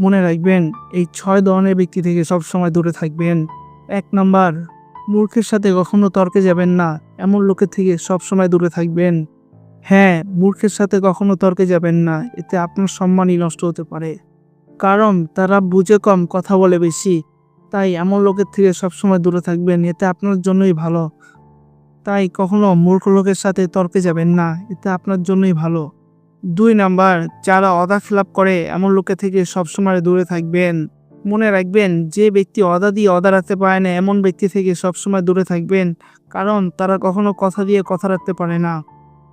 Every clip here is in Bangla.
মনে রাখবেন, এই ছয় ধরনের ব্যক্তি থেকে সবসময় দূরে থাকবেন। এক নাম্বার, মূর্খের সাথে কখনো তর্কে যাবেন না, এমন লোকের থেকে সবসময় দূরে থাকবেন। হ্যাঁ মূর্খের সাথে কখনো তর্কে যাবেন না, এতে আপনার সম্মানই নষ্ট হতে পারে। কারণ, তারা বুঝে কম, কথা বলে বেশি। তাই এমন লোকের থেকে সবসময় দূরে থাকবেন, এতে আপনার জন্যই ভালো। তাই কখনো মূর্খ লোকের সাথে তর্কে যাবেন না, এতে আপনার জন্যই ভালো। দুই নাম্বার, যারা অদা খিলাপ করে, এমন লোকের থেকে সবসময় দূরে থাকবেন। মনে রাখবেন, যে ব্যক্তি অদা দিয়ে অদা রাখতে পারে না, এমন ব্যক্তি থেকে সবসময় দূরে থাকবেন, কারণ তারা কখনো কথা দিয়ে কথা রাখতে পারে না।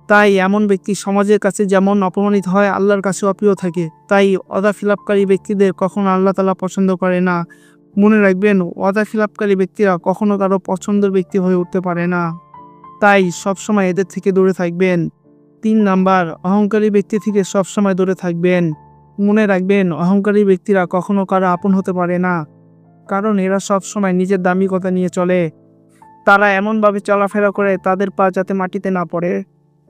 তাই এমন ব্যক্তি সমাজের কাছে যেমন অপমানিত হয়, আল্লাহর কাছে অপ্রিয় থাকে। তাই অদা ফিলাপকারী ব্যক্তিদের কখনো আল্লাহ তালা পছন্দ করে না। মনে রাখবেন, অদা ফিলাপকারী ব্যক্তিরা কখনো কারও পছন্দের ব্যক্তি হয়ে উঠতে পারে না। তাই সবসময় এদের থেকে দূরে থাকবেন। তিন নাম্বার, অহংকারী ব্যক্তি থেকে সবসময় দূরে থাকবেন। মনে রাখবেন, অহংকারী ব্যক্তিরা কখনো কারও আপন হতে পারে না। কারণ এরা সবসময় নিজের দাম্ভিকতা নিয়ে চলে। তারা এমনভাবে চলাফেরা করে, তাদের পা যাতে মাটিতে না পড়ে।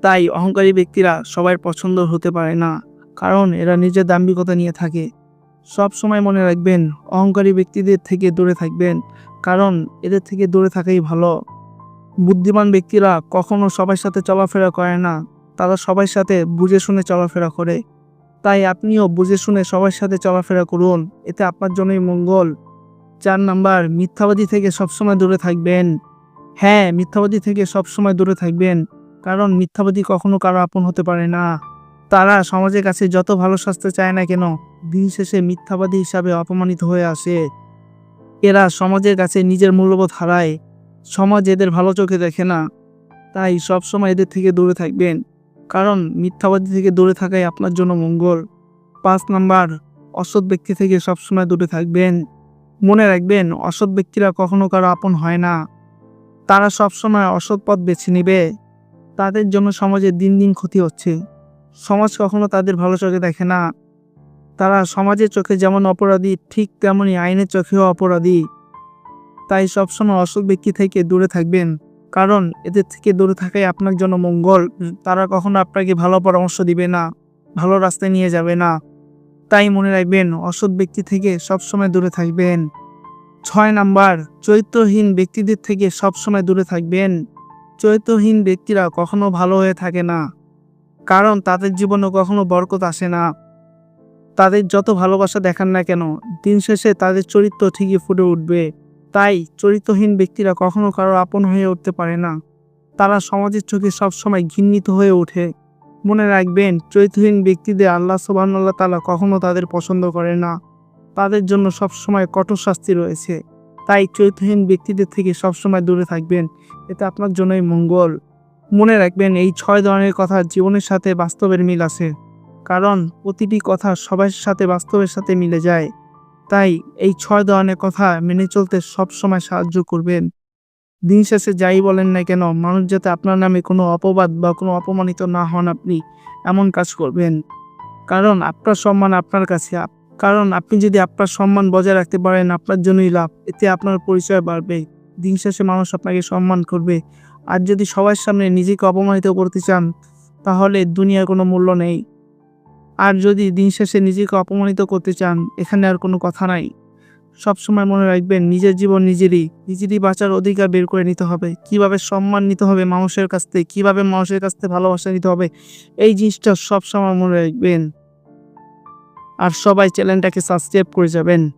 তাই অহংকারী ব্যক্তিরা সবার পছন্দ হতে পারে না, কারণ এরা নিজের দাম্ভিকতা নিয়ে থাকে। সব সময় মনে রাখবেন, অহংকারী ব্যক্তিদের থেকে দূরে থাকবেন, কারণ এদের থেকে দূরে থাকাই ভালো। বুদ্ধিমান ব্যক্তিরা কখনো সবার সাথে চলাফেরা করে না। তারা সবার সাথে বুঝে শুনে চলাফেরা করে। তাই আপনিও বুঝে শুনে সবার সাথে চলাফেরা করুন। এতে আপনার জন্যই মঙ্গল। চার নাম্বার, মিথ্যাবাদী থেকে সবসময় দূরে থাকবেন। হ্যাঁ মিথ্যাবাদী থেকে সবসময় দূরে থাকবেন। কারণ মিথ্যাবাদী কখনো কারও আপন হতে পারে না। তারা সমাজের কাছে যত ভালো স্বাস্থ্য চায় না কেন, দিন শেষে মিথ্যাবাদী হিসাবে অপমানিত হয়ে আসে। এরা সমাজের কাছে নিজের মূল্যবোধ হারায়। সমাজ এদের ভালো চোখে দেখে না। তাই সবসময় এদের থেকে দূরে থাকবেন। কারণ মিথ্যাবাদী থেকে দূরে থাকাই আপনার জন্য মঙ্গল। পাঁচ নাম্বার, অসৎ ব্যক্তি থেকে সবসময় দূরে থাকবেন। মনে রাখবেন, অসৎ ব্যক্তিরা কখনো কারও আপন হয় না। তারা সবসময় অসৎ পথ বেছে নেবে। তাদের জন্য সমাজে দিন দিন ক্ষতি হচ্ছে। সমাজ কখনো তাদের ভালো চোখে দেখে না। তারা সমাজের চোখে যেমন অপরাধী, ঠিক তেমনই আইনের চোখেও অপরাধী। তাই সবসময় অসৎ ব্যক্তি থেকে দূরে থাকবেন। কারণ এদের থেকে দূরে থাকাই আপনার জন্য মঙ্গল। তারা কখনো আপনাকে ভালো পরামর্শ দিবে না, ভালো রাস্তায় নিয়ে যাবে না। তাই মনে রাখবেন, অসৎ ব্যক্তি থেকে সবসময় দূরে থাকবেন। ছয় নাম্বার, চরিত্রহীন ব্যক্তিদের থেকে সবসময় দূরে থাকবেন। চরিত্রহীন ব্যক্তিরা কখনো ভালো হয়ে থাকে না, কারণ তাদের জীবনে কখনো বরকত আসে না। তাদের যত ভালোবাসা দেখান না কেন, দিন শেষে তাদের চরিত্র ঠিকই ফুটে উঠবে। তাই চরিত্রহীন ব্যক্তিরা কখনো কারও আপন হয়ে উঠতে পারে না। তারা সমাজের চোখে সবসময় ঘৃণিত হয়ে ওঠে। মনে রাখবেন, চরিত্রহীন ব্যক্তিদের আল্লাহ সুবাহ তালা কখনো তাদের পছন্দ করে না। তাদের জন্য সবসময় কঠোর শাস্তি রয়েছে। তাই চরিত্রহীন ব্যক্তিদের থেকে সবসময় দূরে থাকবেন। এতে আপনার জন্যই মঙ্গল। মনে রাখবেন, এই ছয় ধরনের কথা জীবনের সাথে বাস্তবের মিল আছে। কারণ, প্রতিটি কথা সবার সাথে বাস্তবের সাথে মিলে যায়। তাই এই ছয় ধরনের কথা মেনে চলতে সব সময় সাহায্য করবেন। দিন শেষে যাই বলেন না কেন, মানুষ যাতে আপনার নামে কোনো অপবাদ বা কোনো অপমানিত না হন আপনি, এমন কাজ করবেন। কারণ আপনার সম্মান আপনার কাছে কারণ আপনি যদি আপনার সম্মান বজায় রাখতে পারেন, আপনার জন্যই লাভ, এতে আপনার পরিচয় বাড়বে। দিন শেষে মানুষ আপনাকে সম্মান করবে। আর যদি সবার সামনে নিজেকে অপমানিত করতে চান, তাহলে দুনিয়ার কোনো মূল্য নেই। আর যদি দিন শেষে নিজেকে অপমানিত করতে চান, এখানে আর কোনো কথা নাই। সবসময় মনে রাখবেন, নিজের জীবন নিজেরই। নিজেরই বাঁচার অধিকার বের করে নিতে হবে। কীভাবে সম্মান নিতে হবে মানুষের কাছ থেকে, কীভাবে মানুষের কাছ থেকে ভালোবাসা নিতে হবে, এই জিনিসটা সবসময় মনে রাখবেন। আর সবাই চ্যানেলটাকে সাবস্ক্রাইব করে যাবেন।